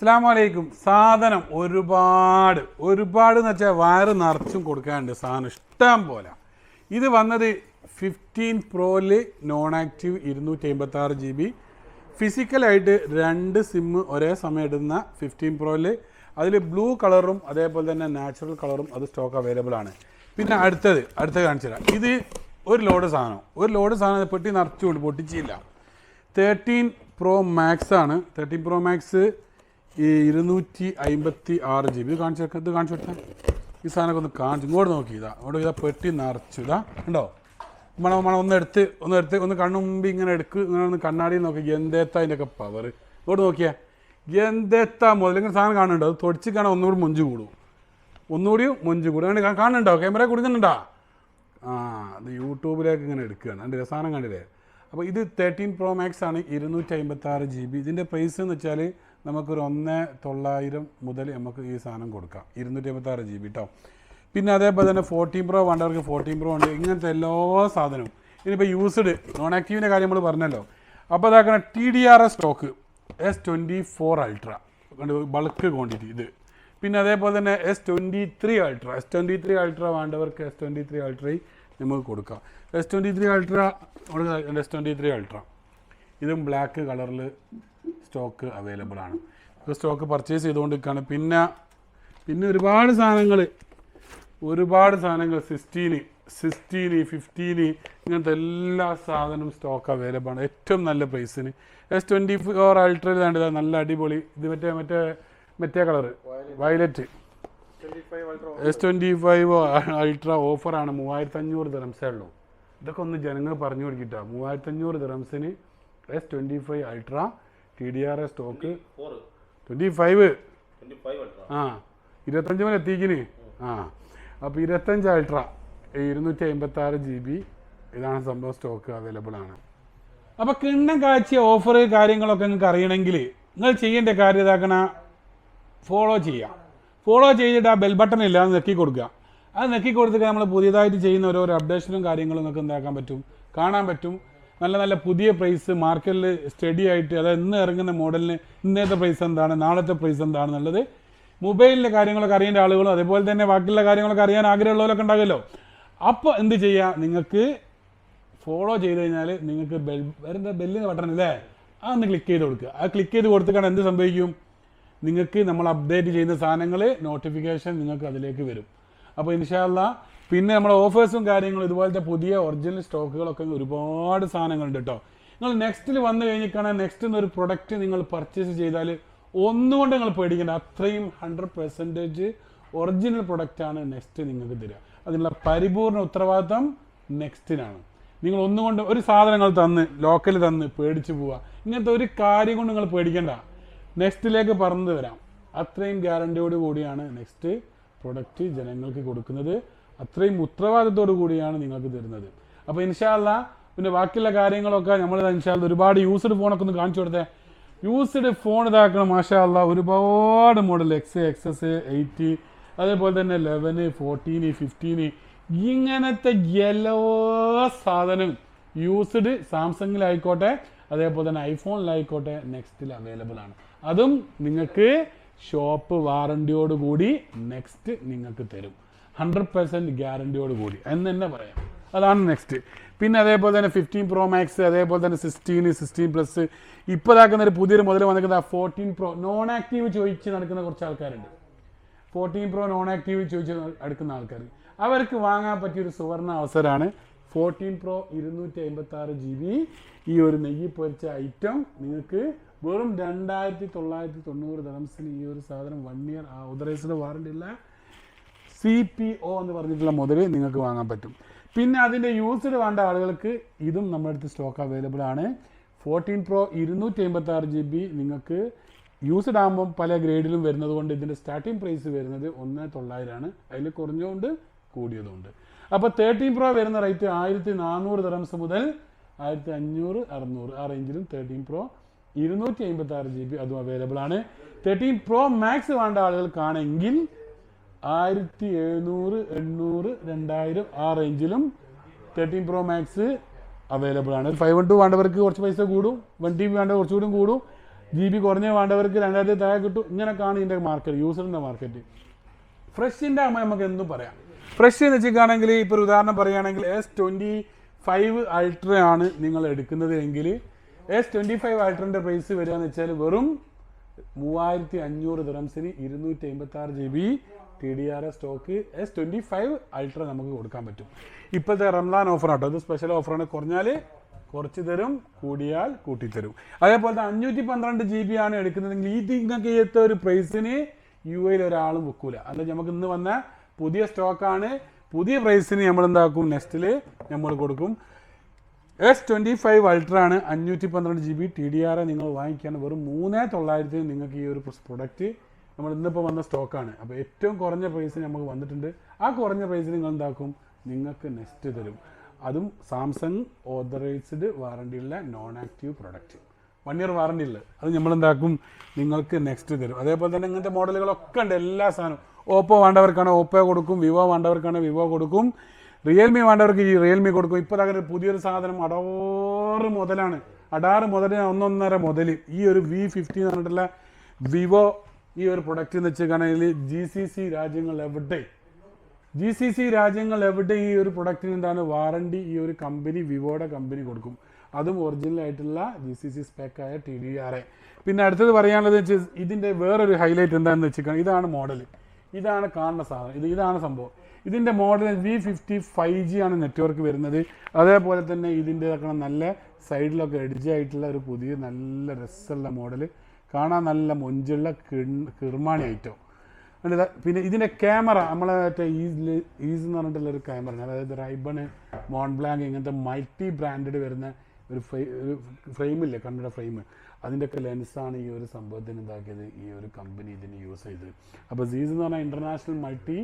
അസ്സാമലൈക്കും സാധനം ഒരുപാട്. ഒരുപാട് എന്ന് വെച്ചാൽ വയറ് നിറച്ചും കൊടുക്കാനുണ്ട്. സാധനം ഇഷ്ടം പോലെ. ഇത് വന്നത് ഫിഫ്റ്റീൻ പ്രോയിൽ നോൺ ആക്റ്റീവ് ഇരുന്നൂറ്റി അമ്പത്തി ആറ് ജി ബി ഫിസിക്കലായിട്ട് രണ്ട് സിമ്മ് ഒരേ സമയം ഇടുന്ന ഫിഫ്റ്റീൻ പ്രോയിൽ അതിൽ ബ്ലൂ കളറും അതേപോലെ തന്നെ നാച്ചുറൽ കളറും അത് സ്റ്റോക്ക് അവൈലബിൾ ആണ്. പിന്നെ അടുത്തത് അടുത്തത് കാണിച്ചു തരാം. ഇത് ഒരു ലോഡ് സാധനം. ഒരു ലോഡ് സാധനം പെട്ടി നിറച്ചുകൊണ്ട് പൊട്ടിച്ചില്ല. തേർട്ടീൻ പ്രോ മാക്സ് ആണ്. തേർട്ടീൻ പ്രോ മാക്സ് ഈ ഇരുന്നൂറ്റി അമ്പത്തി ആറ് ജി ബി ഇത് കാണിച്ചു വെക്കാം ഇത് കാണിച്ചു കൊടുത്താൽ ഈ സാധനമൊക്കെ ഒന്ന് കാണിച്ചു ഇങ്ങോട്ട് നോക്കി ഇതാ. അങ്ങോട്ട് ഇതാ പെട്ടി നിറച്ചു ഇതാ. ഉണ്ടോ മണം മണം ഒന്ന് എടുത്ത് ഒന്ന് എടുത്ത് ഒന്ന് കണ്ണു മുമ്പ് ഇങ്ങനെ എടുക്ക് ഇങ്ങനെ ഒന്ന് കണ്ണാടി നോക്കി. എന്തേത്താ അതിന്റെയൊക്കെ പവർ ഇങ്ങോട്ട് നോക്കിയാ. എന്തേത്താ മുതൽ ഇങ്ങനെ സാധനം കാണുന്നുണ്ടോ? അത് തൊടിച്ച് കാണാൻ ഒന്നുകൂടി മൊഞ്ച് കൂടും. ഒന്നുകൂടി മൊഞ്ച് കൂടും. അങ്ങനെ കാണുന്നുണ്ടോ? ക്യാമറ കൊടുക്കുന്നുണ്ടോ ആ അത് യൂട്യൂബിലേക്ക് ഇങ്ങനെ എടുക്കുകയാണ്. അതിന്റെ സാധനം കണ്ടില്ലേ? അപ്പോൾ ഇത് തേർട്ടീൻ പ്രോ മാക്സ് ആണ് ഇരുന്നൂറ്റി അമ്പത്താറ് ജി ബി ഇതിന്റെ പ്രൈസ് എന്ന് വെച്ചാൽ നമുക്കൊരു ഒന്ന് തൊള്ളായിരം മുതൽ നമുക്ക് ഈ സാധനം കൊടുക്കാം. ഇരുന്നൂറ്റി അമ്പത്താറ് ജി ബി കേട്ടോ പിന്നെ അതേപോലെ തന്നെ ഫോർട്ടീൻ പ്രോ വേണ്ടവർക്ക് ഫോർട്ടീൻ പ്രോ ഉണ്ട്. ഇങ്ങനത്തെ എല്ലാ സാധനവും. ഇനിയിപ്പോൾ യൂസ്ഡ് നോൺ ആക്റ്റീവിന്റെ കാര്യം നമ്മൾ പറഞ്ഞല്ലോ. അപ്പോൾ അതാക്കണ T D R S stock S twenty four ultra bulk quantity ഇത്. പിന്നെ അതേപോലെ തന്നെ S twenty three ultra S twenty three ultra വേണ്ടവർക്ക് എസ് ട്വന്റി ത്രീ അൾട്രയും നമുക്ക് കൊടുക്കാം. S twenty three ultra S twenty three ultra ഇതും ബ്ലാക്ക് കളറിൽ സ്റ്റോക്ക് അവൈലബിൾ ആണ്. സ്റ്റോക്ക് പർച്ചേസ് ചെയ്തുകൊണ്ടിരിക്കുകയാണ്. പിന്നെ പിന്നെ ഒരുപാട് സാധനങ്ങൾ ഒരുപാട് സാധനങ്ങൾ സിക്സ്റ്റീന് സിക്സ്റ്റീന് ഫിഫ്റ്റീന് ഇങ്ങനത്തെ എല്ലാ സാധനവും സ്റ്റോക്ക് അവൈലബിൾ ആണ്. ഏറ്റവും നല്ല പ്രൈസിന് എസ് ട്വന്റി ഫോർ അൾട്രയിൽ വേണ്ടത് നല്ല അടിപൊളി. ഇത് മറ്റേ മറ്റേ മറ്റേ colour violet S twenty five ultra ഓഫറാണ് മൂവായിരത്തി അഞ്ഞൂറ് ദിറംസേ ഉള്ളൂ. ഇതൊക്കെ ഒന്ന് ജനങ്ങൾ പറഞ്ഞു കൊടുക്കിട്ടാ. മൂവായിരത്തി അഞ്ഞൂറ് ദിറംസിന് S twenty five ultra T D R S stock for twenty five twenty five ആ ഇരുപത്തഞ്ച് മുതൽ എത്തിക്കിന് ആ അപ്പോൾ ഇരുപത്തഞ്ച് അൾട്ര ഇരുന്നൂറ്റി അമ്പത്തി ആറ് ജി ബി ഇതാണ് സംഭവം സ്റ്റോക്ക് അവൈലബിൾ ആണ്. അപ്പോൾ കിണ്ണം കാച്ചിയ ഓഫർ കാര്യങ്ങളൊക്കെ നിങ്ങൾക്ക് അറിയണമെങ്കിൽ നിങ്ങൾ ചെയ്യേണ്ട കാര്യം ഇതാക്കണ ഫോളോ ചെയ്യാം. ഫോളോ ചെയ്തിട്ട് ആ ബെൽ ബട്ടൺ ഇല്ല അത് നെക്കി കൊടുക്കുക. അത് നെക്കി കൊടുത്തിട്ട് നമ്മൾ പുതിയതായിട്ട് ചെയ്യുന്ന ഓരോരോ അപ്ഡേഷനും കാര്യങ്ങളും നിങ്ങൾക്ക് എന്താക്കാൻ പറ്റും? കാണാൻ പറ്റും. നല്ല നല്ല പുതിയ പ്രൈസ് മാർക്കറ്റിൽ സ്റ്റഡി ആയിട്ട് അതായത് ഇന്ന് ഇറങ്ങുന്ന മോഡലിന് ഇന്നത്തെ പ്രൈസ് എന്താണ് നാളത്തെ പ്രൈസ് എന്താണെന്നുള്ളത് മൊബൈലിന്റെ കാര്യങ്ങളൊക്കെ അറിയേണ്ട ആളുകളും അതേപോലെ തന്നെ ബാക്കിയുള്ള കാര്യങ്ങളൊക്കെ അറിയാൻ ആഗ്രഹമുള്ളവരൊക്കെ ഉണ്ടാകുമല്ലോ. അപ്പോൾ എന്ത് ചെയ്യുക നിങ്ങൾക്ക് ഫോളോ ചെയ്ത് കഴിഞ്ഞാൽ നിങ്ങൾക്ക് ബെൽ വരുന്ന ബെല്ലിന് ബട്ടൺ അല്ലേ അതൊന്ന് ക്ലിക്ക് ചെയ്ത് കൊടുക്കുക. ആ ക്ലിക്ക് ചെയ്ത് കൊടുത്തിട്ടാണ് എന്ത് സംഭവിക്കും? നിങ്ങൾക്ക് നമ്മൾ അപ്ഡേറ്റ് ചെയ്യുന്ന സാധനങ്ങൾ നോട്ടിഫിക്കേഷൻ നിങ്ങൾക്ക് അതിലേക്ക് വരും. അപ്പോൾ ഇൻഷാല്ല പിന്നെ നമ്മുടെ ഓഫേഴ്സും കാര്യങ്ങളും ഇതുപോലത്തെ പുതിയ ഒറിജിനൽ സ്റ്റോക്കുകളൊക്കെ ഒരുപാട് സാധനങ്ങളുണ്ട് കേട്ടോ നിങ്ങൾ നെക്സ്റ്റിൽ വന്നു കഴിഞ്ഞിട്ടാണ് നെക്സ്റ്റ് ഒരു പ്രൊഡക്റ്റ് നിങ്ങൾ പർച്ചേസ് ചെയ്താൽ ഒന്നുകൊണ്ട് നിങ്ങൾ പേടിക്കേണ്ട. അത്രയും ഹൺഡ്രഡ് പെർസെന്റേജ് ഒറിജിനൽ പ്രൊഡക്റ്റാണ് നെക്സ്റ്റ് നിങ്ങൾക്ക് തരിക. അതിനുള്ള പരിപൂർണ ഉത്തരവാദിത്തം നെക്സ്റ്റിനാണ് നിങ്ങൾ ഒന്നുകൊണ്ട് ഒരു സാധനങ്ങൾ തന്ന് ലോക്കൽ തന്ന് പേടിച്ചു പോവുക. ഇങ്ങനത്തെ ഒരു കാര്യം കൊണ്ട് നിങ്ങൾ പേടിക്കേണ്ട. നെക്സ്റ്റിലേക്ക് പറന്നു വരാം. അത്രയും ഗ്യാരണ്ടിയോട് കൂടിയാണ് നെക്സ്റ്റ് പ്രൊഡക്റ്റ് ജനങ്ങൾക്ക് കൊടുക്കുന്നത്. അത്രയും ഉത്തരവാദിത്തോടു കൂടിയാണ് നിങ്ങൾക്ക് തരുന്നത്. അപ്പോൾ ഇൻഷാല്ല പിന്നെ ബാക്കിയുള്ള കാര്യങ്ങളൊക്കെ നമ്മൾ ഇൻഷാല്ല ഒരുപാട് യൂസ്ഡ് ഫോണൊക്കെ ഒന്ന് കാണിച്ചു കൊടുത്തേ. യൂസ്ഡ് ഫോൺ ഇതാക്കണം മാഷാല്ല ഒരുപാട് model X X S eighty അതേപോലെ തന്നെ ലെവന് ഫോർട്ടീന് ഫിഫ്റ്റീന് ഇങ്ങനത്തെ എല്ലാ സാധനം യൂസ്ഡ് സാംസങ്ങിലായിക്കോട്ടെ അതേപോലെ തന്നെ ഐഫോണിലായിക്കോട്ടെ നെക്സ്റ്റിൽ അവൈലബിൾ ആണ്. അതും നിങ്ങൾക്ക് ഷോപ്പ് വാറണ്ടിയോടുകൂടി നെക്സ്റ്റ് നിങ്ങൾക്ക് തരും. ഹൺഡ്രഡ് പെർസെന്റ് ഗ്യാരണ്ടിയോട് കൂടി. എന്ന് തന്നെ പറയാം. അതാണ് നെക്സ്റ്റ് പിന്നെ അതേപോലെ തന്നെ ഫിഫ്റ്റീൻ പ്രോ മാക്സ് അതേപോലെ തന്നെ സിക്സ്റ്റീൻ സിക്സ്റ്റീൻ പ്ലസ് ഇപ്പോൾ ഇതാക്കുന്ന ഒരു പുതിയൊരു മുതൽ വന്നിരിക്കുന്ന ഫോർട്ടീൻ പ്രോ നോൺ ആക്റ്റീവ് ചോദിച്ച് നടക്കുന്ന കുറച്ച് ആൾക്കാരുണ്ട്. ഫോർട്ടീൻ പ്രോ നോൺ ആക്റ്റീവ് ചോദിച്ച് എടുക്കുന്ന ആൾക്കാർ അവർക്ക് വാങ്ങാൻ പറ്റിയൊരു സുവർണ അവസരമാണ് ഫോർട്ടീൻ പ്രോ ഇരുന്നൂറ്റി അമ്പത്തി ആറ് ജി ബി ഈ ഒരു നെയ്യ് പൊരിച്ച ഐറ്റം നിങ്ങൾക്ക് വെറും രണ്ടായിരത്തി തൊള്ളായിരത്തി തൊണ്ണൂറ് ദറംസിന് ഈ ഒരു സാധനം വൺ ഇയർ ഓതറൈസ്ഡ് വാറണ്ടി ഇല്ല. സി പി ഒ എന്ന് പറഞ്ഞിട്ടുള്ള മുതൽ നിങ്ങൾക്ക് വാങ്ങാൻ പറ്റും. പിന്നെ അതിന്റെ യൂസ്ഡ് വേണ്ട ആളുകൾക്ക് ഇതും നമ്മുടെ അടുത്ത് സ്റ്റോക്ക് അവൈലബിൾ ആണ്. ഫോർട്ടീൻ പ്രോ ഇരുന്നൂറ്റി അമ്പത്തി ആറ് ജി ബി നിങ്ങൾക്ക് യൂസ്ഡ് ആകുമ്പം പല ഗ്രേഡിലും വരുന്നത് കൊണ്ട് ഇതിന്റെ സ്റ്റാർട്ടിംഗ് പ്രൈസ് വരുന്നത് ഒന്ന് തൊള്ളായിരമാണ് അതിൽ കുറഞ്ഞതുകൊണ്ട് കൂടിയതുകൊണ്ട്. അപ്പോൾ തേർട്ടീൻ പ്രോ വരുന്ന റേറ്റ് ആയിരത്തി നാനൂറ് ദറംസ് മുതൽ ആയിരത്തി അഞ്ഞൂറ് അറുന്നൂറ് ആ റേഞ്ചിലും തേർട്ടീൻ പ്രോ ഇരുന്നൂറ്റി അമ്പത്തി ആറ് ജി ബി അതും അവൈലബിൾ ആണ്. തേർട്ടീൻ പ്രോ മാക്സ് വേണ്ട ആളുകൾക്കാണെങ്കിൽ ആയിരത്തി എഴുന്നൂറ് എണ്ണൂറ് രണ്ടായിരം ആ റേഞ്ചിലും തേർട്ടീൻ പ്രോ മാക്സ് അവൈലബിൾ ആണ്. ഒരു ഫൈവ് വൺ ടു വേണ്ടവർക്ക് കുറച്ച് പൈസ കൂടും. വൺ ടി ബി വേണ്ട കുറച്ചുകൂടി കൂടും. ജി ബി കുറഞ്ഞ വേണ്ടവർക്ക് രണ്ടായിരത്തി താഴെ കിട്ടും. ഇങ്ങനെയൊക്കെയാണ് ഇതിന്റെ മാർക്കറ്റ് യൂസറിന്റെ മാർക്കറ്റ് ഫ്രഷിന്റെ ആകുമ്പോൾ നമുക്ക് എന്തും പറയാം. ഫ്രഷ് എന്ന് വെച്ചിട്ടാണെങ്കിൽ ഇപ്പോൾ ഒരു ഉദാഹരണം പറയുകയാണെങ്കിൽ എസ് ട്വന്റി ഫൈവ് അൾട്ര ആണ് നിങ്ങൾ എടുക്കുന്നത് എങ്കിൽ എസ് ട്വന്റി ഫൈവ് അൾട്രന്റെ പ്രൈസ് വരിക എന്ന് വെച്ചാൽ വെറും മൂവായിരത്തി അഞ്ഞൂറ് ദിറംസിന് ഇരുന്നൂറ്റി അമ്പത്തി ആറ് G B T D R S stock S twenty five Ultra നമുക്ക് കൊടുക്കാൻ പറ്റും. ഇപ്പോഴത്തെ റംലാൻ ഓഫർ ആട്ടോ. ഇത് സ്പെഷ്യൽ ഓഫറാണ് കുറഞ്ഞാൽ കുറച്ച് തരും കൂടിയാൽ കൂട്ടിത്തരും. അതേപോലെ അഞ്ഞൂറ്റി പന്ത്രണ്ട് ജി ബി ആണ് എടുക്കുന്നതെങ്കിൽ ഈ നിങ്ങൾക്ക് ഏത്ത ഒരു പ്രൈസിന് യു എയിൽ ഒരാളും വെക്കൂല. അത് നമുക്ക് ഇന്ന് വന്ന പുതിയ സ്റ്റോക്കാണ് പുതിയ പ്രൈസിന് നമ്മൾ എന്താക്കും? നെക്സ്റ്റിൽ നമ്മൾ കൊടുക്കും. എസ് ട്വന്റി ഫൈവ് അൾട്ര ആണ് അഞ്ഞൂറ്റി പന്ത്രണ്ട് G B T D R നിങ്ങൾ വാങ്ങിക്കുകയാണ്. വെറും മൂന്നേ തൊള്ളായിരത്തിന് നിങ്ങൾക്ക് ഈ ഒരു പ്രൊഡക്റ്റ് നമ്മൾ ഇന്നിപ്പോൾ വന്ന സ്റ്റോക്കാണ്. അപ്പോൾ ഏറ്റവും കുറഞ്ഞ പ്രൈസിന് നമുക്ക് വന്നിട്ടുണ്ട്. ആ കുറഞ്ഞ പ്രൈസിന് നിങ്ങൾ എന്താക്കും? നിങ്ങൾക്ക് നെക്സ്റ്റ് തരും. അതും Samsung authorised വാറണ്ടിയുള്ള non active product one year warranty ഉള്ളത് അത് നമ്മൾ എന്താക്കും? നിങ്ങൾക്ക് നെക്സ്റ്റ് തരും. അതേപോലെ തന്നെ ഇങ്ങനത്തെ മോഡലുകളൊക്കെ ഉണ്ട് എല്ലാ സാധനവും. ഓപ്പോ വേണ്ടവർക്കാണ് ഓപ്പോ കൊടുക്കും വിവോ വേണ്ടവർക്കാണ് വിവോ കൊടുക്കും. റിയൽമി വേണ്ടവർക്ക് ഈ റിയൽമി കൊടുക്കും. ഇപ്പോൾ അങ്ങനെ പുതിയൊരു സാധനം അടാറ് മുതലാണ്. അടാറ് മുതൽ ഒന്നൊന്നര മുതൽ ഈ ഒരു വി ഫിഫ്റ്റി എന്ന് പറഞ്ഞിട്ടുള്ള വിവോ ഈ ഒരു പ്രൊഡക്റ്റ് എന്ന് വെച്ചിട്ടാണെങ്കിൽ ജി സി സി രാജ്യങ്ങൾ എവിടെ? ജി സി സി രാജ്യങ്ങൾ എവിടെ ഈ ഒരു പ്രൊഡക്റ്റിന് എന്താണ് വാറണ്ടി ഈ ഒരു കമ്പനി വിവോയുടെ കമ്പനി കൊടുക്കും. അതും ഒറിജിനൽ ആയിട്ടുള്ള ജി സി സി സ്പെക്കായ ടി ഡി ആർ എ പിന്നെ അടുത്തത് പറയാനുള്ളത് വെച്ചാൽ ഇതിന്റെ വേറൊരു ഹൈലൈറ്റ് എന്താണെന്ന് വെച്ചാൽ ഇതാണ് മോഡൽ ഇതാണ് കാണുന്ന സാധനം. ഇത് ഇതാണ് സംഭവം. ഇതിന്റെ model V fifty five G ആണ് നെറ്റ്വർക്ക് വരുന്നത്. അതേപോലെ തന്നെ ഇതിന്റെ നല്ല സൈഡിലൊക്കെ എഡ്ജ് ആയിട്ടുള്ള ഒരു പുതിയ നല്ല രസമുള്ള മോഡൽ കാണാൻ നല്ല മൊഞ്ചുള്ള കിർമാണി ഐറ്റം പിന്നെ ഇതിന്റെ ക്യാമറ നമ്മളെ മറ്റേ ഈസ് ഈസ് എന്ന് പറഞ്ഞിട്ടുള്ള ഒരു ക്യാമറ അതായത് റൈബണ് മോൺബ്ലാങ്ക് ഇങ്ങനത്തെ മൾട്ടി ബ്രാൻഡഡ് വരുന്ന ഒരു ഒരു ഫ്രെയിമില്ലേ കണ്ണട ഫ്രെയിം അതിന്റെയൊക്കെ ലെൻസാണ് ഈ ഒരു സംഭവത്തിന് ഇതാക്കിയത് ഈ ഒരു കമ്പനി ഇതിന് യൂസ് ചെയ്തത്. അപ്പോൾ സീസ് എന്ന് പറഞ്ഞാൽ ഇന്റർനാഷണൽ മൾട്ടി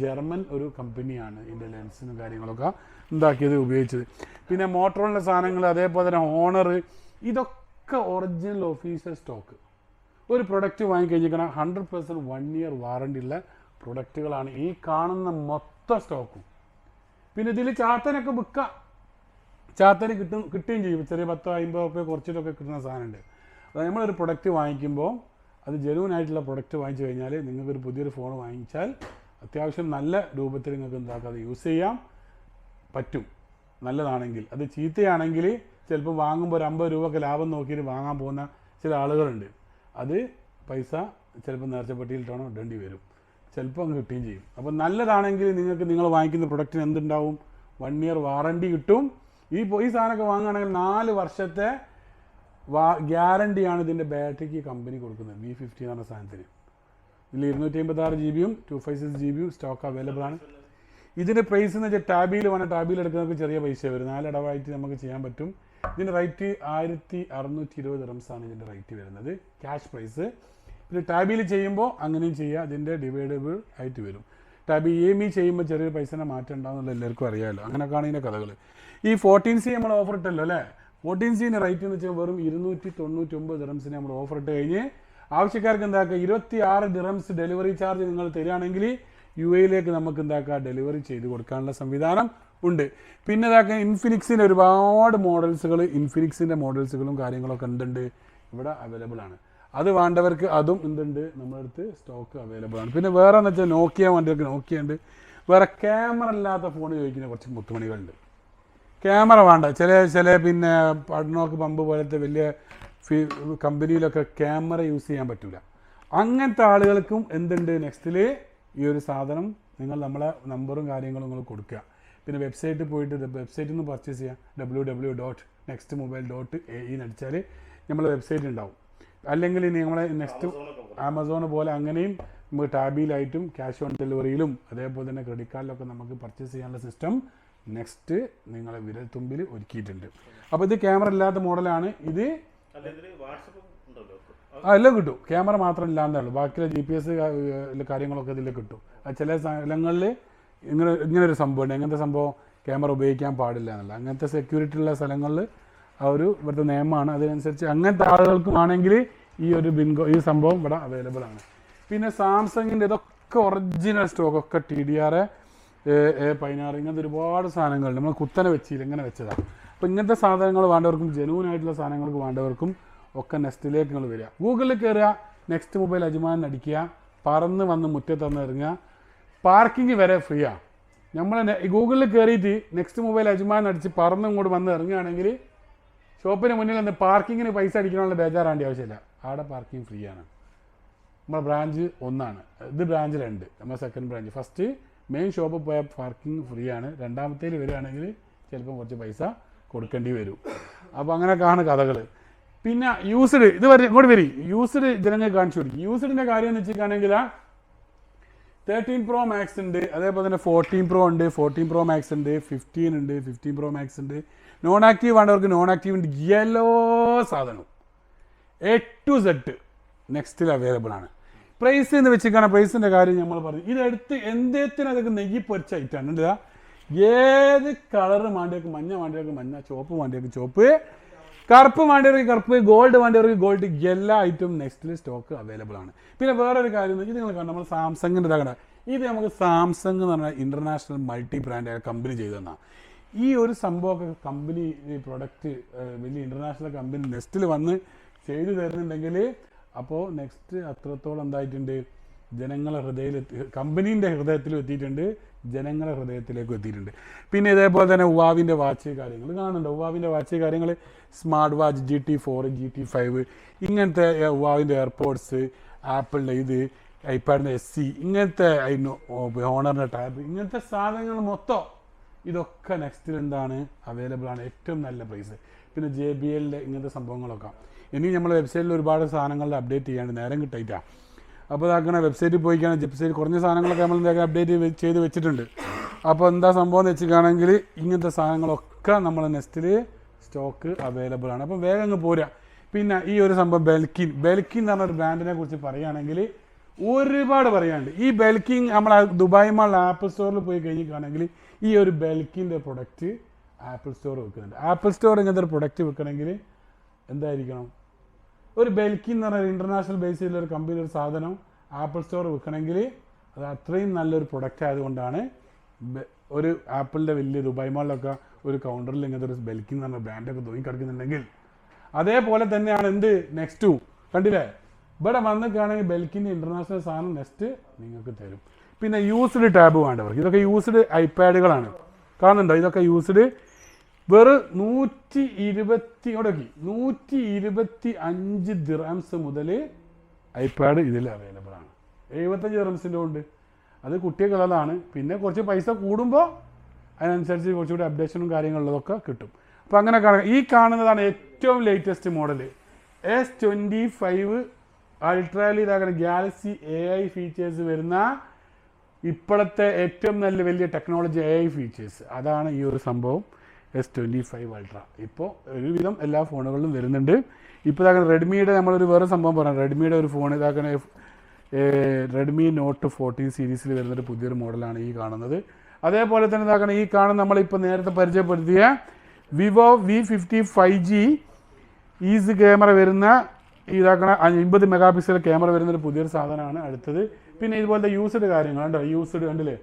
ജർമ്മൻ ഒരു കമ്പനിയാണ് ഇതിന്റെ ലെൻസിനും കാര്യങ്ങളൊക്കെ ഉണ്ടാക്കിയത് ഉപയോഗിച്ചത്. പിന്നെ മോട്ടോറിന്റെ സാധനങ്ങൾ അതേപോലെ തന്നെ ഓണർ ഇതൊക്കെ ഒറിജിനൽ ഓഫീസർ സ്റ്റോക്ക് ഒരു product വാങ്ങിക്കഴിഞ്ഞാൽ hundred percent one year warranty ഉള്ള പ്രൊഡക്റ്റുകളാണ് ഈ കാണുന്ന മൊത്തം സ്റ്റോക്കും പിന്നെ ഇതിൽ ചാത്തനൊക്കെ വിൽക്കാം. ചാത്തന് കിട്ടും കിട്ടുകയും ചെയ്യും. ചെറിയ പത്തോ അമ്പതോ ഒക്കെ കുറച്ചിട്ടൊക്കെ കിട്ടുന്ന സാധനമുണ്ട്. അത് നമ്മളൊരു പ്രൊഡക്റ്റ് വാങ്ങിക്കുമ്പോൾ അത് ജെനുവൻ ആയിട്ടുള്ള പ്രൊഡക്റ്റ് വാങ്ങിച്ചു കഴിഞ്ഞാൽ നിങ്ങൾക്കൊരു പുതിയൊരു ഫോൺ വാങ്ങിച്ചാൽ അത്യാവശ്യം നല്ല രൂപത്തിൽ നിങ്ങൾക്ക് എന്താക്കാം അത് യൂസ് ചെയ്യാം പറ്റും. നല്ലതാണെങ്കിൽ. അത് ചീത്തയാണെങ്കിൽ ചിലപ്പോൾ വാങ്ങുമ്പോൾ ഒരു അമ്പത് രൂപക്ക് ലാഭം നോക്കിയിട്ട് വാങ്ങാൻ പോകുന്ന ചില ആളുകളുണ്ട്. അത് പൈസ ചിലപ്പോൾ നേർച്ചപ്പെട്ടിയിലിട്ടാണോ ഇടേണ്ടി വരും. ചിലപ്പോൾ അങ്ങ് കിട്ടുകയും ചെയ്യും. അപ്പോൾ നല്ലതാണെങ്കിൽ നിങ്ങൾക്ക് നിങ്ങൾ വാങ്ങിക്കുന്ന പ്രൊഡക്റ്റിന് എന്തുണ്ടാവും? വൺ ഇയർ വാറണ്ടി കിട്ടും. ഈ ഈ സാധനമൊക്കെ വാങ്ങുകയാണെങ്കിൽ നാല് വർഷത്തെ വാ ഗ്യാരണ്ടിയാണ് ഇതിന്റെ ബാറ്ററിക്ക് കമ്പനി കൊടുക്കുന്നത്. വി ഫിഫ്റ്റി എന്ന് പറഞ്ഞ സാധനത്തിന്. ഇതിൽ ഇരുന്നൂറ്റി അമ്പത്തി ആറ് ജി ബിയും ടു ഫൈവ് സിക്സ് ജി ബിയും സ്റ്റോക്ക് അവൈലബിൾ ആണ്. ഇതിന്റെ പ്രൈസ് എന്ന് വെച്ചാൽ ടാബിയിൽ വേണം ടാബിയിൽ എടുക്കുന്നവർക്ക് ചെറിയ പൈസ വരും. നാലടവായിട്ട് നമുക്ക് ചെയ്യാൻ പറ്റും. ഇതിന്റെ റേറ്റ് ആയിരത്തി അറുന്നൂറ്റി ഇരുപത് റംസാണ് ഇതിന്റെ റേറ്റ് വരുന്നത്. ക്യാഷ് പ്രൈസ് പിന്നെ ടാബിയിൽ ചെയ്യുമ്പോൾ അങ്ങനെയും ചെയ്യുക അതിന്റെ ഡിവൈഡബിൾ ആയിട്ട് വരും. ടാബി ഇ എം ഇ ചെയ്യുമ്പോൾ ചെറിയ പൈസനെ മാറ്റം ഉണ്ടാകുന്നുള്ള എല്ലാവർക്കും അറിയാമല്ലോ അങ്ങനെയൊക്കെയാണ് ഇതിന്റെ കഥകൾ ഈ ഫോർട്ടീൻ സി നമ്മൾ ഓഫർ ഇട്ടല്ലോ അല്ലേ? ഫോർട്ടീൻ സീന്റെ റേറ്റ് എന്ന് വെച്ചാൽ വെറും ഇരുന്നൂറ്റി തൊണ്ണൂറ്റി ഒമ്പത് ദിറംസിന് നമ്മൾ ഓഫർ ഇട്ട് കഴിഞ്ഞ് ആവശ്യക്കാർക്ക് എന്താക്കുക? ഇരുപത്തി ആറ് ദിറംസ് ഡെലിവറി ചാർജ് നിങ്ങൾ തരികയാണെങ്കിൽ യു എയിലേക്ക് നമുക്ക് എന്താക്കുക ഡെലിവറി ചെയ്ത് കൊടുക്കാനുള്ള സംവിധാനം ഉണ്ട്. പിന്നെ ഇതാക്കുക ഇൻഫിനിക്സിന്റെ ഒരുപാട് മോഡൽസുകൾ ഇൻഫിനിക്സിന്റെ മോഡൽസുകളും കാര്യങ്ങളൊക്കെ ഉണ്ട് ഇവിടെ അവൈലബിൾ ആണ്. അത് വേണ്ടവർക്ക് അതും എന്തുണ്ട്? നമ്മുടെ അടുത്ത് സ്റ്റോക്ക് അവൈലബിൾ ആണ്. പിന്നെ വേറെ എന്ന് വെച്ചാൽ നോക്കിയ വേണ്ടവർക്ക് നോക്കിയ ഉണ്ട്. വേറെ ക്യാമറ ഇല്ലാത്ത ഫോൺ ചോദിക്കുന്ന കുറച്ച് മുത്തുമണികളുണ്ട്. ക്യാമറ വേണ്ട. ചില ചില പിന്നെ പടനോക്ക് പമ്പ് പോലത്തെ വലിയ കമ്പനിയിലൊക്കെ ക്യാമറ യൂസ് ചെയ്യാൻ പറ്റില്ല അങ്ങനത്തെ ആളുകൾക്കും എന്തുണ്ട്? നെക്സ്റ്റിൽ ഈ ഒരു സാധനം നിങ്ങൾ നമ്മളെ നമ്പറും കാര്യങ്ങളും നിങ്ങൾ കൊടുക്കുക. പിന്നെ വെബ്സൈറ്റിൽ പോയിട്ട് വെബ്സൈറ്റിൽ നിന്ന് പർച്ചേസ് ചെയ്യുക W W dot Next mobile dot A ഇന്ന് അടിച്ചാൽ നമ്മളെ വെബ്സൈറ്റ് ഉണ്ടാവും. അല്ലെങ്കിൽ ഇനി നമ്മളെ നെക്സ്റ്റ് ആമസോൺ പോലെ അങ്ങനെയും നമുക്ക് ടാബിയിലായിട്ടും ക്യാഷ് ഓൺ ഡെലിവറിയിലും അതേപോലെ തന്നെ ക്രെഡിറ്റ് കാർഡിലൊക്കെ നമുക്ക് പർച്ചേസ് ചെയ്യാനുള്ള സിസ്റ്റം നെക്സ്റ്റ് നിങ്ങളെ വിരൽ തുമ്പിൽ ഒരുക്കിയിട്ടുണ്ട്. അപ്പോൾ ഇത് ക്യാമറ ഇല്ലാത്ത മോഡലാണ് ഇത് ആ എല്ലാം കിട്ടും. ക്യാമറ മാത്രം ഇല്ലാന്നേ ഉള്ളൂ. ബാക്കിയുള്ള ജി പി എസ് കാര്യങ്ങളൊക്കെ ഇതിൽ കിട്ടും. ചില സ്ഥലങ്ങളിൽ ഇങ്ങനെ ഇങ്ങനെ ഒരു സംഭവമുണ്ട്. എങ്ങനത്തെ സംഭവം ക്യാമറ ഉപയോഗിക്കാൻ പാടില്ല എന്നല്ല. അങ്ങനത്തെ സെക്യൂരിറ്റി ഉള്ള സ്ഥലങ്ങളിൽ ആ ഒരു ഇവിടുത്തെ നിയമമാണ്. അതിനനുസരിച്ച് അങ്ങനത്തെ ആളുകൾക്ക് ആണെങ്കിൽ ഈ ഒരു ബിങ്കോ ഈ സംഭവം ഇവിടെ അവൈലബിൾ ആണ്. പിന്നെ സാംസങ്ങിന്റെ ഇതൊക്കെ ഒറിജിനൽ സ്റ്റോക്ക് ഒക്കെ ടി ഡി ആർ എ പതിനാറ് ഇങ്ങനത്തെ ഒരുപാട് സാധനങ്ങളുണ്ട്. നമ്മൾ കുത്തനെ വെച്ചില്ല ഇങ്ങനെ വെച്ചതാണ് അപ്പോൾ ഇങ്ങനത്തെ സാധനങ്ങൾ വേണ്ടവർക്കും ജനുവൻ ആയിട്ടുള്ള സാധനങ്ങൾക്ക് വേണ്ടവർക്കും ഒക്കെ നെക്സ്റ്റിലേക്ക് നിങ്ങൾ വരിക. ഗൂഗിളിൽ കയറുക നെക്സ്റ്റ് മൊബൈൽ അജ്മാൻ അടിക്കുക പറന്ന് വന്ന് മുറ്റത്തന്ന് ഇറങ്ങുക. പാർക്കിംഗ് വരെ ഫ്രീ ആണ് നമ്മൾ ഗൂഗിളിൽ കയറിയിട്ട് നെക്സ്റ്റ് മൊബൈൽ അജ്മാൻ അടിച്ച് പറന്ന് ഇങ്ങോട്ട് വന്ന് ഇറങ്ങുകയാണെങ്കിൽ ഷോപ്പിന് മുന്നിൽ നിന്ന് പാർക്കിങ്ങിന് പൈസ അടിക്കാനുള്ള ബേജാറാണ്ടി ആവശ്യമില്ല. അവിടെ പാർക്കിംഗ് ഫ്രീ ആണ്. നമ്മുടെ ബ്രാഞ്ച് ഒന്നാണ്. ഇത് ബ്രാഞ്ച് രണ്ട്. നമ്മുടെ സെക്കൻഡ് ബ്രാഞ്ച് ഫസ്റ്റ് മെയിൻ ഷോപ്പിൽ പോയ പാർക്കിംഗ് ഫ്രീ ആണ്. രണ്ടാമത്തേൽ വരികയാണെങ്കിൽ ചിലപ്പോൾ കുറച്ച് പൈസ കൊടുക്കേണ്ടി വരും. അപ്പോൾ അങ്ങനെയൊക്കെയാണ് കഥകൾ പിന്നെ യൂസ്ഡ് ഇത് വരെ ഇങ്ങോട്ട് വരി. യൂസ്ഡ് ജനങ്ങൾ കാണിച്ചു കൊടുക്കും. യൂസ്ഡിന്റെ കാര്യം എന്ന് വെച്ചിരിക്കുകയാണെങ്കിൽ തേർട്ടീൻ പ്രോ മാക്സ് ഉണ്ട്. അതേപോലെ തന്നെ ഫോർട്ടീൻ പ്രോ ഉണ്ട്. ഫോർട്ടീൻ പ്രോ മാക്സ് ഉണ്ട്. ഫിഫ്റ്റീൻ ഉണ്ട്. ഫിഫ്റ്റീൻ പ്രോ മാക്സ് ഉണ്ട്. നോൺ ആക്റ്റീവ് ആണവർക്ക് നോൺ ആക്റ്റീവ് ഉണ്ട് എല്ലാ സാധനം എ ടു സെഡ് നെക്സ്റ്റിൽ അവൈലബിൾ ആണ്. പ്രൈസ് എന്ന് വെച്ചിരിക്കുകയാണ്. പ്രൈസിന്റെ കാര്യം നമ്മൾ പറഞ്ഞു. ഇതെടുത്ത് എന്തേത്തിന് അതൊക്കെ നെയ്യ് പൊരിച്ച ഐറ്റാണ് ഉണ്ട് ഏത് കളർ മാണ്ടിയൊക്കെ മഞ്ഞ മാണ്ടിയൊക്കെ മഞ്ഞ ചുവപ്പ് മാണ്ടിയൊക്കെ ചുവപ്പ് കറുപ്പ് വേണ്ടിയവർക്ക് കറുപ്പ് ഗോൾഡ് വേണ്ടിയവർക്ക് ഗോൾഡ് എല്ലാ ഐറ്റവും നെക്സ്റ്റിൽ സ്റ്റോക്ക് അവൈലബിൾ ആണ്. പിന്നെ വേറൊരു കാര്യം ഇത് നിങ്ങൾ കണ്ടു നമ്മൾ സാംസങ്ങിന്റെ ഇതാകണ്ട ഇത് നമുക്ക് സാംസങ് എന്ന് പറഞ്ഞാൽ ഇന്റർനാഷണൽ മൾട്ടി ബ്രാൻഡ് കമ്പനി ചെയ്തതാണ് ഈ ഒരു സംഭവമൊക്കെ കമ്പനി പ്രൊഡക്റ്റ് വലിയ ഇന്റർനാഷണൽ കമ്പനി നെക്സ്റ്റിൽ വന്ന് ചെയ്തു തരുന്നുണ്ടെങ്കിൽ അപ്പോൾ നെക്സ്റ്റ് അത്രത്തോളം എന്തായിട്ടുണ്ട്? ജനങ്ങളെ ഹൃദയത്തിൽ കമ്പനീന്റെ ഹൃദയത്തിലും എത്തിയിട്ടുണ്ട് ജനങ്ങളെ ഹൃദയത്തിലേക്കും എത്തിയിട്ടുണ്ട്. പിന്നെ ഇതേപോലെ തന്നെ ഉവാവിന്റെ വാച്ച് കാര്യങ്ങൾ കാണുന്നുണ്ട്. ഉവാവിന്റെ വാച്ച് കാര്യങ്ങൾ smart watch G T four G T five ഇങ്ങനത്തെ ഉവാവിന്റെ എയർപോർട്സ് ആപ്പിളിന്റെ ഇത് ഐപാഡിന്റെ എസ് സി ഇങ്ങനത്തെ ഹോണറിന്റെ ടാബ് ഇങ്ങനത്തെ സാധനങ്ങൾ മൊത്തം ഇതൊക്കെ നെക്സ്റ്റിൽ എന്താണ് അവൈലബിൾ ആണ്. ഏറ്റവും നല്ല പ്രൈസ് പിന്നെ ജെ ബി എല്ലിന്റെ ഇങ്ങനത്തെ സംഭവങ്ങളൊക്കെ. ഇനി നമ്മൾ വെബ്സൈറ്റിൽ ഒരുപാട് സാധനങ്ങളുടെ അപ്ഡേറ്റ് ചെയ്യാണ്ട് നേരം കിട്ടിയിട്ടാ. അപ്പോൾ ഇതാക്കണ വെബ്സൈറ്റിൽ പോയി കഴിഞ്ഞാൽ വെബ്സൈറ്റ് കുറഞ്ഞ സാധനങ്ങളൊക്കെ നമ്മൾ എന്താ അപ്ഡേറ്റ് ചെയ്ത് വെച്ചിട്ടുണ്ട്. അപ്പോൾ എന്താ സംഭവം എന്ന് വെച്ചിട്ടാണെങ്കിൽ ഇങ്ങനത്തെ സാധനങ്ങളൊക്കെ നമ്മൾ നെസ്റ്റിൽ സ്റ്റോക്ക് അവൈലബിൾ ആണ്. അപ്പം വേഗം അങ്ങ് പോരാ പിന്നെ ഈ ഒരു സംഭവം ബെൽക്കിൻ ബെൽക്കിൻ എന്ന് പറഞ്ഞ ഒരു ബ്രാൻഡിനെ കുറിച്ച് പറയുകയാണെങ്കിൽ ഒരുപാട് പറയാനുണ്ട്. ഈ ബെൽക്കിൻ നമ്മൾ ദുബായ് മാൾ ആപ്പിൾ സ്റ്റോറിൽ പോയി കഴിഞ്ഞിട്ടാണെങ്കിൽ ഈ ഒരു ബെൽക്കിന്റെ പ്രൊഡക്റ്റ് ആപ്പിൾ സ്റ്റോർ വെക്കുന്നുണ്ട്. ആപ്പിൾ സ്റ്റോർ ഇങ്ങനത്തെ ഒരു പ്രൊഡക്റ്റ് വെക്കണമെങ്കിൽ എന്തായിരിക്കണം? ഒരു ബെൽക്കി എന്ന് പറഞ്ഞ ഇന്റർനാഷണൽ ബേസിലുള്ള ഒരു കമ്പനി ഒരു സാധനം ആപ്പിൾ സ്റ്റോർ വെക്കണമെങ്കിൽ അത് അത്രയും നല്ലൊരു പ്രൊഡക്റ്റ് ആയതുകൊണ്ടാണ് ഒരു ആപ്പിളിന്റെ വലിയ ദുബായ് മാളിലൊക്കെ ഒരു കൗണ്ടറിൽ ഇങ്ങനത്തെ ഒരു ബെൽക്കി എന്ന് പറഞ്ഞ ബ്രാൻഡൊക്കെ തൂങ്ങി കിടക്കുന്നുണ്ടെങ്കിൽ അതേപോലെ തന്നെയാണ് എന്ത്? നെക്സ്റ്റു കണ്ടില്ലേ? ഇവിടെ വന്നിട്ടാണെങ്കിൽ ബെൽക്കിന്റെ ഇന്റർനാഷണൽ സാധനം നെക്സ്റ്റ് നിങ്ങൾക്ക് തരും. പിന്നെ യൂസ്ഡ് ടാബ് വേണ്ടവർക്ക്. ഇതൊക്കെ യൂസ്ഡ് ഐപാഡുകളാണ് കാണുന്നുണ്ടോ? ഇതൊക്കെ യൂസ്ഡ് വെറും നൂറ്റി ഇരുപത്തി ഇവിടേക്ക് നൂറ്റി ഇരുപത്തി അഞ്ച് ദിറാംസ് മുതൽ ഐപാഡ് ഇതിൽ അവൈലബിൾ ആണ്. എഴുപത്തഞ്ച് ദിറാംസിന്റെ ഉണ്ട്. അത് കുട്ടികളതാണ് പിന്നെ കുറച്ച് പൈസ കൂടുമ്പോൾ അതിനനുസരിച്ച് കുറച്ചുകൂടി അപ്ഡേഷനും കാര്യങ്ങളുള്ളതൊക്കെ കിട്ടും. അപ്പോൾ അങ്ങനെ കാണാം. ഈ കാണുന്നതാണ് ഏറ്റവും latest model S twenty five അൾട്രാലി ഇതാക്കുന്ന ഗാലക്സി എ ഐ ഫീച്ചേഴ്സ് വരുന്ന ഇപ്പോഴത്തെ ഏറ്റവും നല്ല വലിയ ടെക്നോളജി എ ഐ ഫീച്ചേഴ്സ് അതാണ് ഈ ഒരു സംഭവം. എസ് ട്വന്റി ഫൈവ് അൾട്ര ഇപ്പോൾ ഒരുവിധം എല്ലാ ഫോണുകളിലും വരുന്നുണ്ട്. ഇപ്പോൾ ഇതാക്കുന്ന റെഡ്മിയുടെ നമ്മളൊരു വേറെ സംഭവം പറയാം. റെഡ്മിയുടെ ഒരു ഫോൺ ഇതാക്കുന്ന റെഡ്മി നോട്ട് ഫോർട്ടീൻ സീരീസിൽ വരുന്നൊരു പുതിയൊരു മോഡലാണ് ഈ കാണുന്നത്. അതേപോലെ തന്നെ ഇതാക്കണം ഈ കാണുന്ന നമ്മളിപ്പോൾ നേരത്തെ പരിചയപ്പെടുത്തിയ Vivo V fifty five G is camera വരുന്ന ഇതാക്കണ അൻപത് മെഗാ പിക്സൽ ക്യാമറ വരുന്നൊരു പുതിയൊരു സാധനമാണ് അടുത്തത്. പിന്നെ ഇതുപോലത്തെ യൂസ്ഡ് കാര്യങ്ങൾ കണ്ടോ യൂസ്ഡ് കണ്ടില്ലേ?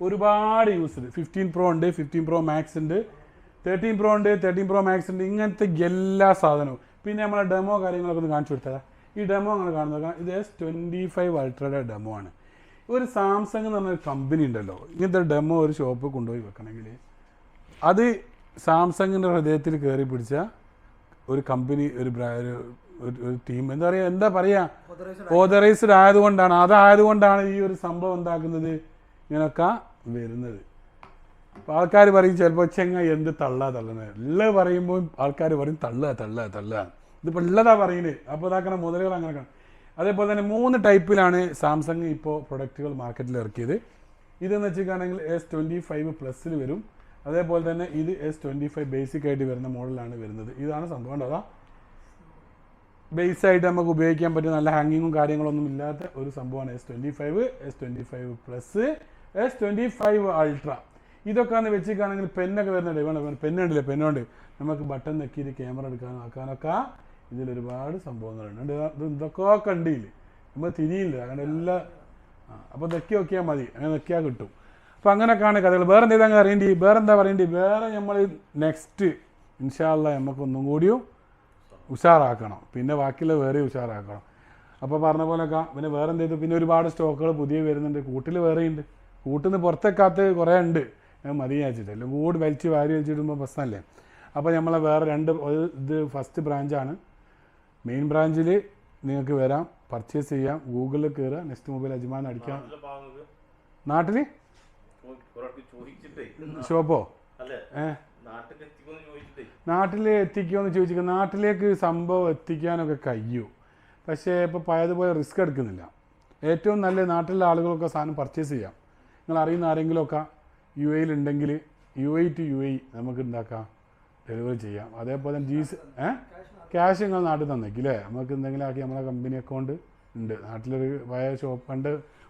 ഒരുപാട് യൂസ്ഡ് ഫിഫ്റ്റീൻ പ്രോ ഉണ്ട് ഫിഫ്റ്റീൻ പ്രോ മാക്സ് ഉണ്ട് തേർട്ടീൻ പ്രോ ഉണ്ട് തേർട്ടീൻ പ്രോ മാക്സ് ഉണ്ട് ഇങ്ങനത്തെ എല്ലാ സാധനവും. പിന്നെ നമ്മളെ ഡെമോ കാര്യങ്ങളൊക്കെ ഒന്ന് കാണിച്ചു കൊടുത്തതാ ഈ ഡെമോ അങ്ങനെ കാണുന്നത് ഇത് എസ് ട്വന്റി ഫൈവ് അൾട്രയുടെ ഡെമോ ആണ്. ഒരു സാംസങ് എന്ന് പറഞ്ഞൊരു കമ്പനി ഉണ്ടല്ലോ ഇങ്ങനത്തെ ഡെമോ ഒരു ഷോപ്പ് കൊണ്ടുപോയി വെക്കണമെങ്കിൽ അത് സാംസങ്ങിന്റെ ഹൃദയത്തിൽ കയറി പിടിച്ച ഒരു കമ്പനി ഒരു ഒരു ടീം എന്താ പറയുക എന്താ പറയുക ഓതറൈസ്ഡ് ആയതുകൊണ്ടാണ്. അതായതുകൊണ്ടാണ് ഈ ഒരു സംഭവം എന്താക്കുന്നത്? ഇങ്ങനൊക്കെ വരുന്നത്. അപ്പോൾ ആൾക്കാർ പറയും ചിലപ്പോൾ ചെങ്ങ എന്ത് തള്ളാ തള്ളുന്നത് എല്ലാം പറയുമ്പോൾ ആൾക്കാർ പറയും തള്ളുക തള്ളുക തള്ളുക ഇതിപ്പോൾ ഉള്ളതാ പറയുന്നത്. അപ്പോൾ ഇതാക്കണ മുതലുകൾ അങ്ങനെ കാണും. അതേപോലെ തന്നെ മൂന്ന് ടൈപ്പിലാണ് സാംസങ് ഇപ്പോൾ പ്രൊഡക്റ്റുകൾ മാർക്കറ്റിൽ ഇറക്കിയത്. ഇതെന്ന് വെച്ചിട്ടാണെങ്കിൽ എസ് ട്വന്റി ഫൈവ് പ്ലസ്സിൽ വരും. അതേപോലെ തന്നെ ഇത് എസ് ട്വന്റി ഫൈവ് ബേസിക് ആയിട്ട് വരുന്ന മോഡലാണ് വരുന്നത്. ഇതാണ് സംഭവം അതാ. ബേസ് ആയിട്ട് നമുക്ക് ഉപയോഗിക്കാൻ പറ്റിയ നല്ല ഹാങ്ങിങ്ങും കാര്യങ്ങളൊന്നും ഇല്ലാത്ത ഒരു സംഭവമാണ് S twenty five S twenty five plus S twenty five Ultra ഇതൊക്കെ എന്ന് വെച്ചിരിക്കുകയാണെങ്കിൽ പെന്നൊക്കെ വരുന്നുണ്ട്. വേണം. പെന്നുണ്ടല്ലേ പെന്നുണ്ട് നമുക്ക് ബട്ടൺ നെക്കിയിട്ട് ക്യാമറ എടുക്കാനും ആക്കാനൊക്കെ ഇതിൽ ഒരുപാട് സംഭവങ്ങളുണ്ട്. ഇതൊക്കെ കണ്ടില്ല? നമ്മൾ തിരിയില്ല. അങ്ങനെ എല്ലാ അപ്പോൾ നെക്കി നോക്കിയാൽ മതി. അങ്ങനെ നെക്കിയാൽ കിട്ടും. അപ്പോൾ അങ്ങനെയൊക്കെയാണ് കഥകൾ. വേറെ എന്തെങ്കിലും അറിയേണ്ടി? വേറെ എന്താ പറയേണ്ടി? വേറെ നമ്മൾ നെക്സ്റ്റ് ഇൻഷാല്ല നമുക്ക് ഒന്നും കൂടിയും ഉഷാറാക്കണം. പിന്നെ ബാക്കിയുള്ള വേറെ ഉഷാറാക്കണം. അപ്പോൾ പറഞ്ഞ പോലെയൊക്കെ പിന്നെ വേറെ എന്ത് ചെയ്തു? പിന്നെ ഒരുപാട് സ്റ്റോക്കുകൾ പുതിയ വരുന്നുണ്ട്. കൂട്ടിൽ വേറെയുണ്ട്. കൂട്ടിൽ നിന്ന് പുറത്തേക്കാത്ത കുറേ ഉണ്ട്. ഞാൻ മതി വെച്ചിട്ട്. അല്ലെങ്കിൽ കൂട് വലിച്ച് വാരി വലിച്ചിടുമ്പോൾ പ്രശ്നമല്ലേ അപ്പോൾ നമ്മളെ വേറെ രണ്ട് ഒരു ഇത് ഫസ്റ്റ് ബ്രാഞ്ചാണ് മെയിൻ ബ്രാഞ്ചിൽ നിങ്ങൾക്ക് വരാം പർച്ചേസ് ചെയ്യാം ഗൂഗിളിൽ കയറുക നെക്സ്റ്റ് മൊബൈൽ അജ്മാൻ അടിക്കാം. നാട്ടിൽ ഷോപ്പോ? നാട്ടിൽ എത്തിക്കുമെന്ന് ചോദിച്ചു നാട്ടിലേക്ക് സംഭവം എത്തിക്കാനൊക്കെ കഴിയൂ. പക്ഷേ ഇപ്പോൾ പഴയതുപോലെ റിസ്ക് എടുക്കുന്നില്ല. ഏറ്റവും നല്ല നാട്ടിലെ ആളുകളൊക്കെ സാധനം പർച്ചേസ് ചെയ്യാം. നിങ്ങൾ അറിയുന്ന ആരെങ്കിലുമൊക്കെ യു എയിൽ ഉണ്ടെങ്കിൽ U A to U A നമുക്ക് ഉണ്ടാക്കാം ഡെലിവറി ചെയ്യാം. അതേപോലെ ജി സി ഏ? ക്യാഷ് നിങ്ങൾ നാട്ടിൽ തന്നേക്കില്ലേ നമുക്ക് എന്തെങ്കിലും ആക്കി നമ്മളെ കമ്പനി അക്കൗണ്ട് ഉണ്ട്. നാട്ടിലൊരു പഴയ ഷോപ്പ് പണ്ട്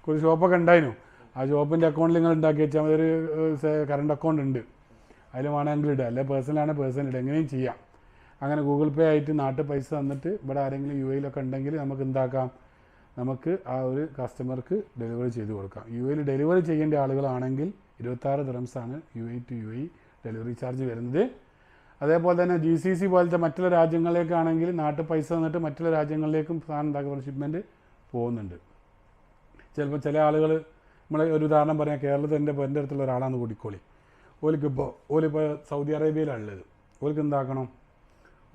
ഒരു ഷോപ്പൊക്കെ ഉണ്ടായിരുന്നു. ആ ഷോപ്പിന്റെ അക്കൗണ്ടിൽ നിങ്ങൾ ഉണ്ടാക്കി വെച്ചാൽ മതി. ഒരു കറണ്ട് അക്കൗണ്ട് ഉണ്ട്. അതിൽ വേണമെങ്കിൽ ഇടുക. അല്ലെ പേഴ്സണലാണ് പേഴ്സണൽ ഇടുക. എങ്ങനെയും ചെയ്യാം. അങ്ങനെ ഗൂഗിൾ പേ ആയിട്ട് നാട്ടിൽ പൈസ തന്നിട്ട് ഇവിടെ ആരെങ്കിലും യു എയിലൊക്കെ ഉണ്ടെങ്കിൽ നമുക്ക് എന്താക്കാം? നമുക്ക് ആ ഒരു കസ്റ്റമർക്ക് ഡെലിവറി ചെയ്ത് കൊടുക്കാം. യു എയിൽ ഡെലിവറി ചെയ്യേണ്ട ആളുകളാണെങ്കിൽ ഇരുപത്താറ് ദിറംസാണ് U A to U A delivery charge വരുന്നത്. അതേപോലെ തന്നെ ജി സി സി പോലത്തെ മറ്റുള്ള രാജ്യങ്ങളിലേക്കാണെങ്കിൽ നാട്ടു പൈസ തന്നിട്ട് മറ്റുള്ള രാജ്യങ്ങളിലേക്കും സാധനം ഉണ്ടാക്കുന്ന ഷിപ്മെന്റ് പോകുന്നുണ്ട്. ചിലപ്പോൾ ചില ആളുകൾ നമ്മൾ ഒരു ഉദാഹരണം പറയാം. കേരളത്തിൽ എന്റെ എന്റെ അടുത്തുള്ള ഒരാളാണ് കൂടിക്കോളി. ഓലിക്കിപ്പോൾ ഓലിപ്പോൾ സൗദി അറേബ്യയിലാണ് ഉള്ളത്. ഓലിക്ക് എന്താക്കണം?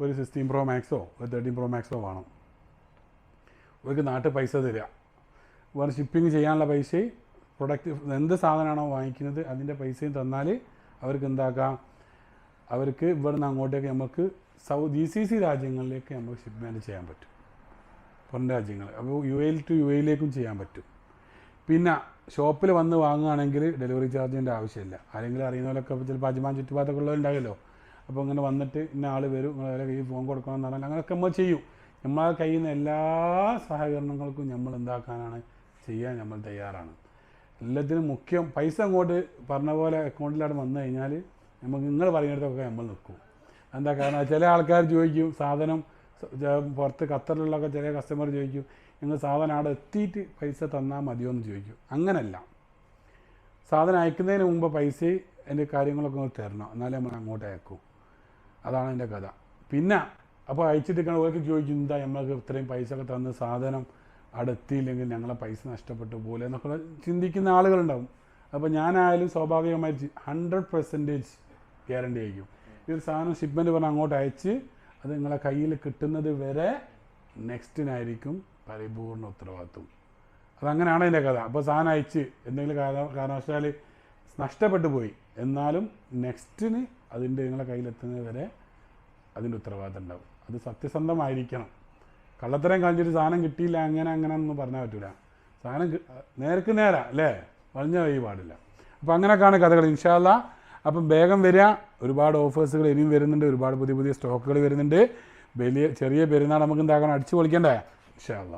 ഒരു സിക്സ്റ്റീൻ പ്രോ മാക്സോ ഒരു തേർട്ടീൻ പ്രോ മാക്സോ വേണം. ഓർക്ക് നാട്ടിൽ പൈസ തരിക വേറെ ഷിപ്പിംഗ് ചെയ്യാനുള്ള പൈസയും പ്രൊഡക്റ്റ് എന്ത് സാധനമാണോ വാങ്ങിക്കുന്നത് അതിന്റെ പൈസയും തന്നാൽ അവർക്ക് എന്താക്കാം? അവർക്ക് ഇവിടുന്ന് അങ്ങോട്ടേക്ക് നമുക്ക് സൗത്ത് ഇ സി സി രാജ്യങ്ങളിലേക്ക് നമുക്ക് ഷിപ്പ്മെന്റ് ചെയ്യാൻ പറ്റും. പുറം രാജ്യങ്ങൾ. അപ്പോൾ യു എയിൽ ടു യു എയിലേക്കും ചെയ്യാൻ പറ്റും. പിന്നെ ഷോപ്പിൽ വന്ന് വാങ്ങുകയാണെങ്കിൽ ഡെലിവറി ചാർജിന്റെ ആവശ്യമില്ല. ആരെങ്കിലും അറിയുന്നവരൊക്കെ ചിലപ്പോൾ അജ്മാൻ ചുറ്റുപാടൊക്കെ ഉള്ളവരുണ്ടാകുമല്ലോ അപ്പോൾ ഇങ്ങനെ വന്നിട്ട് ഇന്ന ആൾ വരും നിങ്ങളെ കയ്യിൽ ഫോൺ കൊടുക്കണം പറഞ്ഞാൽ അങ്ങനെയൊക്കെ നമ്മൾ ചെയ്യും. നമ്മളെ കയ്യിൽ നിന്ന് എല്ലാ സഹകരണങ്ങൾക്കും നമ്മൾ എന്താക്കാനാണ് ചെയ്യാൻ നമ്മൾ തയ്യാറാണ്. എല്ലാത്തിനും മുഖ്യം പൈസ അങ്ങോട്ട് പറഞ്ഞ പോലെ അക്കൗണ്ടിലാണ് വന്നു കഴിഞ്ഞാൽ നമുക്ക് നിങ്ങൾ പറയുന്നിടത്തൊക്കെ നമ്മൾ നിൽക്കും. എന്താ കാരണം? ചില ആൾക്കാർ ചോദിക്കും സാധനം പുറത്ത് ഖത്തറിലുള്ളൊക്കെ ചില കസ്റ്റമർ ചോദിക്കും നിങ്ങൾ സാധനം അവിടെ എത്തിയിട്ട് പൈസ തന്നാൽ മതിയോ? എന്ന് ചോദിക്കും. അങ്ങനല്ല. സാധനം അയക്കുന്നതിന് മുമ്പ് പൈസ എന്റെ കാര്യങ്ങളൊക്കെ ഒന്ന് തരണം. എന്നാലേ നമ്മൾ അങ്ങോട്ട് അയക്കൂ. അതാണ് എന്റെ കഥ. പിന്നെ അപ്പോൾ അയച്ചിട്ട് ഓർക്ക് ചോദിക്കും എന്താ നമ്മൾക്ക് ഇത്രയും പൈസ ഒക്കെ തന്ന സാധനം അവിടെ ഞങ്ങളെ പൈസ നഷ്ടപ്പെട്ടു പോലെ എന്നൊക്കെ ചിന്തിക്കുന്ന ആളുകളുണ്ടാവും. അപ്പോൾ ഞാനായാലും സ്വാഭാവികമായി ഹൺഡ്രഡ് പെർസെന്റേജ് ഗ്യാരണ്ടി ആയിരിക്കും. ഈ ഒരു സാധനം ഷിപ്മെന്റ് പറഞ്ഞ് അങ്ങോട്ട് അയച്ച് അത് നിങ്ങളെ കയ്യിൽ കിട്ടുന്നത് വരെ നെക്സ്റ്റിനായിരിക്കും പരിപൂർണ ഉത്തരവാദിത്വം. അതങ്ങനെയാണ് അതിന്റെ കഥ. അപ്പോൾ സാധനം അയച്ച് എന്തെങ്കിലും കാരണ കാരണവശാൽ നഷ്ടപ്പെട്ടു പോയി. എന്നാലും നെക്സ്റ്റിന് അതിന്റെ നിങ്ങളെ കയ്യിലെത്തുന്നത് വരെ അതിന്റെ ഉത്തരവാദിത്തം ഉണ്ടാവും. അത് സത്യസന്ധമായിരിക്കണം. കള്ളത്തരം കാണിച്ചിട്ട് സാധനം കിട്ടിയില്ല അങ്ങനെ അങ്ങനെ ഒന്നും പറഞ്ഞാൽ പറ്റൂല. സാധനം നേരക്ക് നേരാ അല്ലേ? വളഞ്ഞ വഴി പാടില്ല. അപ്പോൾ അങ്ങനെയൊക്കെയാണ് കഥകൾ ഇൻഷാല്ല അപ്പം വേഗം വരിക ഒരുപാട് ഓഫേഴ്സുകൾ ഇനിയും വരുന്നുണ്ട്. ഒരുപാട് പുതിയ പുതിയ സ്റ്റോക്കുകൾ വരുന്നുണ്ട്. വലിയ ചെറിയ പെരുന്നാൾ നമുക്ക് എന്താക്കണം അടിച്ചു പൊളിക്കണ്ടേ? ഇൻഷാല്ല